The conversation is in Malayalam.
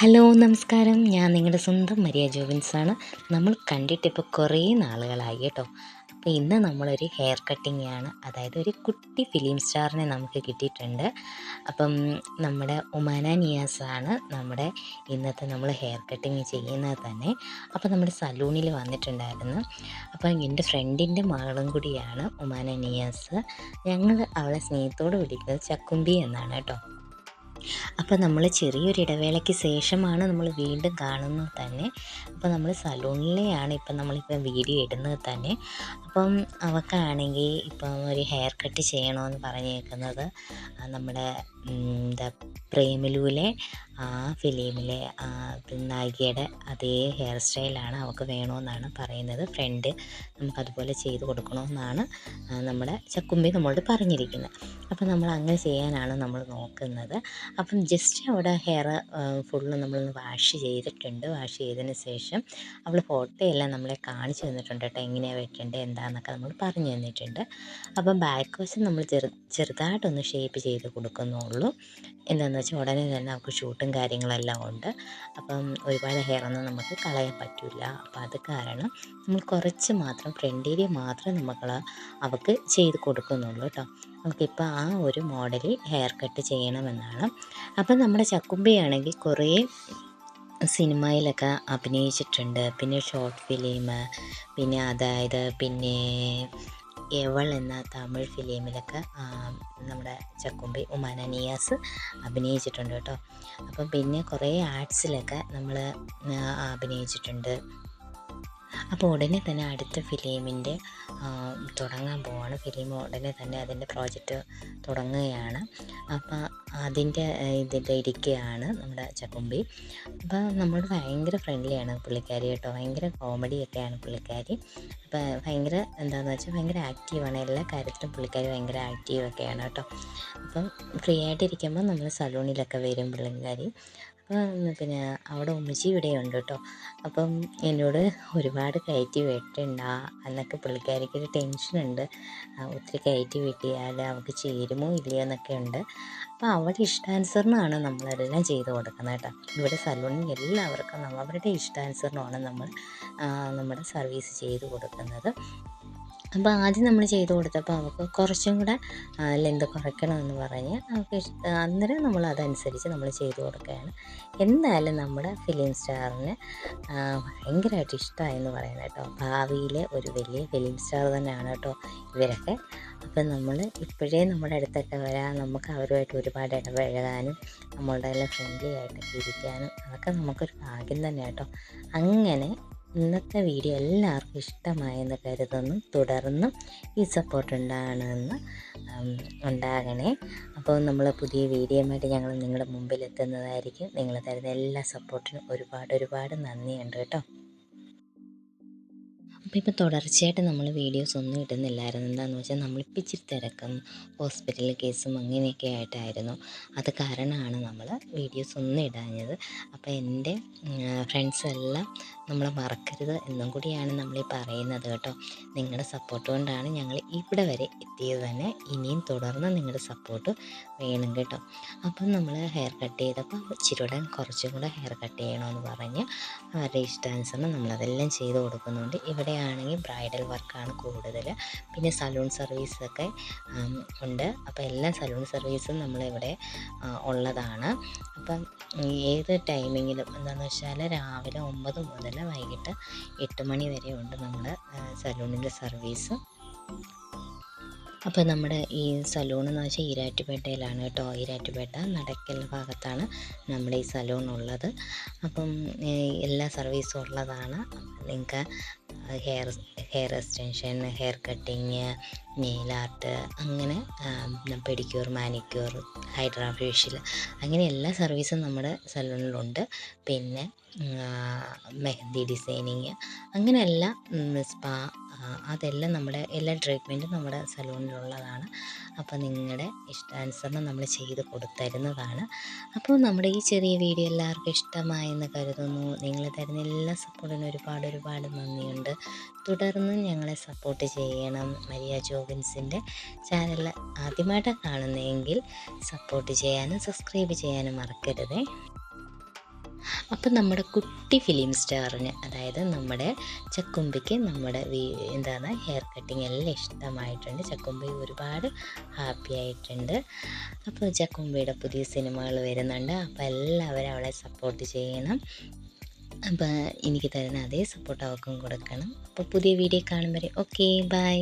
ഹലോ നമസ്കാരം. ഞാൻ നിങ്ങളുടെ സ്വന്തം മരിയ ജോബിൻസാണ് നമ്മൾ കണ്ടിട്ടിപ്പോൾ കുറേ നാളുകളായി കേട്ടോ. അപ്പോൾ ഇന്ന് നമ്മളൊരു ഹെയർ കട്ടിംഗ് ആണ്. അതായത് ഒരു കുട്ടി ഫിലിം സ്റ്റാറിനെ നമുക്ക് കിട്ടിയിട്ടുണ്ട്. അപ്പം നമ്മുടെ ഉമാന നിയാസാണ് നമ്മുടെ ഇന്നത്തെ നമ്മൾ ഹെയർ കട്ടിങ് ചെയ്യുന്നത് തന്നെ. അപ്പോൾ നമ്മുടെ സലൂണിൽ വന്നിട്ടുണ്ടായിരുന്നു. അപ്പം എന്റെ ഫ്രണ്ടിന്റെ മകളും കൂടിയാണ് ഉമാന നിയാസ്. ഞങ്ങൾ അവളെ സ്നേഹത്തോട് വിളിക്കുന്നത് ചക്കുമ്പി എന്നാണ് കേട്ടോ. അപ്പോൾ നമ്മൾ ചെറിയൊരു ഇടവേളയ്ക്ക് ശേഷമാണ് നമ്മൾ വീണ്ടും കാണുന്നത് തന്നെ. അപ്പോൾ നമ്മൾ സലൂണിലെയാണ് ഇപ്പം നമ്മളിപ്പം വീഡിയോ ഇടുന്നത് തന്നെ. അപ്പം അവക്കാണെങ്കിൽ ഇപ്പം ഒരു ഹെയർ കട്ട് ചെയ്യണമെന്ന് പറഞ്ഞേക്കുന്നത് നമ്മുടെ എന്താ പ്രേമിലൂലെ ആ ഫിലിമിലെ നായികയുടെ അതേ ഹെയർ സ്റ്റൈലാണ് അവൾക്ക് വേണമെന്നാണ് പറയുന്നത്. ഫ്രണ്ട് നമുക്കതുപോലെ ചെയ്ത് കൊടുക്കണമെന്നാണ് നമ്മുടെ ചക്കുമ്പി നമ്മളോട് പറഞ്ഞിരിക്കുന്നത്. അപ്പോൾ നമ്മൾ അങ്ങനെ ചെയ്യാനാണ് നമ്മൾ നോക്കുന്നത്. അപ്പം ജസ്റ്റ് അവിടെ ഹെയർ ഫുള്ള് നമ്മളൊന്ന് വാഷ് ചെയ്തിട്ടുണ്ട്. വാഷ് ചെയ്തതിന് ശേഷം അവൾ ഫോട്ടോയെല്ലാം നമ്മളെ കാണിച്ചു തന്നിട്ടുണ്ട് കേട്ടോ. എങ്ങനെയാണ് വെക്കേണ്ടത് എന്താണെന്നൊക്കെ നമ്മൾ പറഞ്ഞു തന്നിട്ടുണ്ട്. അപ്പം ബാക്ക് വശം നമ്മൾ ചെറു ചെറുതായിട്ടൊന്ന് ഷേപ്പ് ചെയ്ത് കൊടുക്കുന്നുള്ളൂ. എന്താണെന്ന് വെച്ചാൽ ഉടനെ തന്നെ അവൾക്ക് ഷൂട്ടും കാര്യങ്ങളെല്ലാം ഉണ്ട്. അപ്പം ഒരുപാട് ഹെയർ ഒന്നും നമുക്ക് കളയാൻ പറ്റില്ല അപ്പം അത് കാരണം നമ്മൾ കുറച്ച് മാത്രം ഫ്രണ്ട് ഏരിയ മാത്രമേ നമുക്ക് അവൾക്ക് ചെയ്ത് കൊടുക്കുന്നുള്ളൂ കേട്ടോ. നമുക്കിപ്പോൾ ആ ഒരു മോഡലിൽ ഹെയർ കട്ട് ചെയ്യണമെന്നാണ്. അപ്പം നമ്മുടെ ചക്കുമ്പയാണെങ്കിൽ കുറേ സിനിമയിലൊക്കെ അഭിനയിച്ചിട്ടുണ്ട്. പിന്നെ ഷോർട്ട് ഫിലിം പിന്നെ അതായത് പിന്നെ എവൾ എന്ന തമിഴ് ഫിലിമിലൊക്കെ നമ്മുടെ ചക്കുമ്പി ഉമാന നിയാസ് അഭിനയിച്ചിട്ടുണ്ട് കേട്ടോ. അപ്പം പിന്നെ കുറേ ആർട്സിലൊക്കെ നമ്മൾ അഭിനയിച്ചിട്ടുണ്ട്. അപ്പോൾ ഉടനെ തന്നെ അടുത്ത ഫിലിമിന്റെ തുടങ്ങാൻ പോവാണ്. ഫിലിം ഉടനെ തന്നെ അതിന്റെ പ്രോജക്റ്റ് തുടങ്ങുകയാണ്. അപ്പോൾ അതിന്റെ ഇതിന്റെ ഇരിക്കുകയാണ് നമ്മുടെ ചക്കുമ്പി. അപ്പോൾ നമ്മളോട് ഭയങ്കര ഫ്രണ്ട്ലിയാണ് പുള്ളിക്കാരി കേട്ടോ. ഭയങ്കര കോമഡിയൊക്കെയാണ് പുള്ളിക്കാരി. അപ്പോൾ ഭയങ്കര എന്താണെന്ന് വെച്ചാൽ ഭയങ്കര ആക്റ്റീവാണ് എല്ലാ കാര്യത്തിലും പുള്ളിക്കാരി ഭയങ്കര ആക്റ്റീവൊക്കെയാണ് കേട്ടോ. അപ്പം ഫ്രീ ആയിട്ടിരിക്കുമ്പോൾ നമ്മൾ സലൂണിലൊക്കെ വരും പുള്ളിക്കാരി. പിന്നെ അവിടെ ഉമ്മച്ചി ഇവിടെ ഉണ്ട് കേട്ടോ അപ്പം എന്നോട് ഒരുപാട് കയറ്റി വെട്ടണ്ട എന്നൊക്കെ പുള്ളിക്കാരിക്ക് ഒരു ടെൻഷനുണ്ട് ഒത്തിരി കയറ്റി വെട്ടിയാൽ അവൾക്ക് ചേരുമോ ഇല്ലയോ എന്നൊക്കെ ഉണ്ട്. അപ്പം അവരുടെ ഇഷ്ടാനുസരണമാണ് നമ്മളെല്ലാം ചെയ്ത് കൊടുക്കുന്നത് കേട്ടോ. ഇവിടെ സലൂണിൽ എല്ലാവർക്കും അവരുടെ ഇഷ്ടാനുസരണമാണ് നമ്മൾ നമ്മുടെ സർവീസ് ചെയ്ത് കൊടുക്കുന്നത്. അപ്പോൾ ആദ്യം നമ്മൾ ചെയ്ത് കൊടുത്തപ്പോൾ അവൾക്ക് കുറച്ചും കൂടെ ലെന്ത് കുറയ്ക്കണമെന്ന് പറഞ്ഞ് അവൾക്ക് അന്നേരം നമ്മൾ അതനുസരിച്ച് നമ്മൾ ചെയ്ത് കൊടുക്കുകയാണ്. എന്തായാലും നമ്മുടെ ഫിലിം സ്റ്റാറിന് ഭയങ്കരമായിട്ട് ഇഷ്ടമായെന്ന് പറയുന്നത് കേട്ടോ. ഭാവിയിലെ ഒരു വലിയ ഫിലിം സ്റ്റാർ തന്നെയാണ് കേട്ടോ ഇവരൊക്കെ. അപ്പം നമ്മൾ ഇപ്പോഴേ നമ്മുടെ അടുത്തൊക്കെ വരാൻ നമുക്ക് അവരുമായിട്ട് ഒരുപാട് ഇടപഴകാനും നമ്മളുടെ എല്ലാം ഫ്രണ്ട്ലി ആയിട്ടൊക്കെ ഇരിക്കാനും അതൊക്കെ നമുക്കൊരു ഭാഗ്യം തന്നെ കേട്ടോ. അങ്ങനെ ഇന്നത്തെ വീഡിയോ എല്ലാവർക്കും ഇഷ്ടമായെന്ന് കരുതുന്നു. തുടർന്നും ഈ സപ്പോർട്ട് ഉണ്ടാകണമെന്ന് ഉണ്ടാകണേ. അപ്പോൾ നമ്മൾ പുതിയ വീഡിയോയുമായിട്ട് ഞങ്ങൾ നിങ്ങളുടെ മുമ്പിൽ എത്തുന്നതായിരിക്കും. നിങ്ങൾ തരുന്ന എല്ലാ സപ്പോർട്ടിനും ഒരുപാട് ഒരുപാട് നന്ദിയുണ്ട് കേട്ടോ. അപ്പോൾ ഇപ്പോൾ തുടർച്ചയായിട്ട് നമ്മൾ വീഡിയോസ് ഒന്നും ഇടുന്നില്ലായിരുന്നു. എന്താണെന്ന് വെച്ചാൽ നമ്മളിപ്പോൾ ഇച്ചിരി തിരക്കും ഹോസ്പിറ്റൽ കേസും അങ്ങനെയൊക്കെ ആയിട്ടായിരുന്നു. അത് കാരണമാണ് നമ്മൾ വീഡിയോസ് ഒന്നും ഇടാഞ്ഞത്. അപ്പോൾ എന്റെ ഫ്രണ്ട്സ് എല്ലാം നമ്മളെ മറക്കരുത് എന്നും കൂടിയാണ് നമ്മൾ ഈ പറയുന്നത് കേട്ടോ. നിങ്ങളുടെ സപ്പോർട്ട് കൊണ്ടാണ് ഞങ്ങൾ ഇവിടെ വരെ എത്തിയത് തന്നെ. ഇനിയും തുടർന്ന് നിങ്ങളുടെ സപ്പോർട്ട് വേണം കേട്ടോ. അപ്പം നമ്മൾ ഹെയർ കട്ട് ചെയ്തപ്പോൾ കൂടെ കുറച്ചും കൂടെ ഹെയർ കട്ട് ചെയ്യണമെന്ന് പറഞ്ഞ് അവരുടെ ഇഷ്ടാനുസരണം നമ്മളതെല്ലാം ചെയ്ത് കൊടുക്കുന്നുണ്ട്. ഇവിടെയാണെങ്കിൽ ബ്രൈഡൽ വർക്കാണ് കൂടുതൽ പിന്നെ സലൂൺ സർവീസൊക്കെ ഉണ്ട്. അപ്പോൾ എല്ലാ സലൂൺ സർവീസും നമ്മളിവിടെ ഉള്ളതാണ്. അപ്പം ഏത് ടൈമിങ്ങിലും എന്താണെന്ന് വെച്ചാൽ രാവിലെ ഒമ്പത് മുതൽ വൈകിട്ട് എട്ട് മണി വരെ ഉണ്ട് നമ്മുടെ സലൂണിന്റെ സർവീസ്. അപ്പോൾ നമ്മുടെ ഈ സലൂൺ എന്ന് വെച്ചാൽ ഈരാറ്റുപേട്ടയിലാണ് കേട്ടോ. ഈരാറ്റുപേട്ട നടക്കൽ ഭാഗത്താണ് നമ്മുടെ ഈ സലൂൺ ഉള്ളത്. അപ്പം എല്ലാ സർവീസും ഉള്ളതാണ്. നിങ്ങൾക്ക് hair hair extension hair cutting nail art അങ്ങനെ പെഡിക്യൂർ മാനിക്യൂർ ഹൈഡ്രാഫേഷ്യൽ അങ്ങനെ എല്ലാ സർവീസും നമ്മുടെ സലൂണിലുണ്ട്. പിന്നെ മെഹന്തി ഡിസൈനിങ് അങ്ങനെയല്ല സ്പാ അതെല്ലാം നമ്മുടെ എല്ലാ ട്രീറ്റ്മെന്റും നമ്മുടെ സലൂണിലുള്ളതാണ്. അപ്പോൾ നിങ്ങളുടെ ഇഷ്ടാനുസരണം നമ്മൾ ചെയ്ത് കൊടുത്തരുന്നതാണ്. അപ്പോൾ നമ്മുടെ ഈ ചെറിയ വീഡിയോ എല്ലാവർക്കും ഇഷ്ടമായെന്ന് കരുതുന്നു. നിങ്ങൾ തരുന്ന എല്ലാ സപ്പോർട്ടിനും ഒരുപാട് ഒരുപാട് നന്ദിയുണ്ട്. തുടർന്നും ഞങ്ങളെ സപ്പോർട്ട് ചെയ്യണം. മരിയ ജോബിൻസിന്റെ ചാനൽ ആദ്യമായിട്ടാണ് കാണുന്നതെങ്കിൽ സപ്പോർട്ട് ചെയ്യാനും സബ്സ്ക്രൈബ് ചെയ്യാനും മറക്കരുതേ. അപ്പം നമ്മുടെ കുട്ടി ഫിലിം സ്റ്റാറിന് അതായത് നമ്മുടെ ചക്കുമ്പിക്ക് നമ്മുടെ എന്താണ് ഹെയർ കട്ടിങ് എല്ലാം ഇഷ്ടമായിട്ടുണ്ട്. ചക്കുമ്പി ഒരുപാട് ഹാപ്പി ആയിട്ടുണ്ട്. അപ്പോൾ ചക്കുമ്പിയുടെ പുതിയ സിനിമകൾ വരുന്നുണ്ട്. അപ്പോൾ എല്ലാവരും അവളെ സപ്പോർട്ട് ചെയ്യണം. അപ്പോൾ എനിക്ക് തരുന്ന അതേ സപ്പോർട്ട് അവർക്കും കൊടുക്കണം. അപ്പോൾ പുതിയ വീഡിയോ കാണുമ്പോൾ ഓക്കെ ബൈ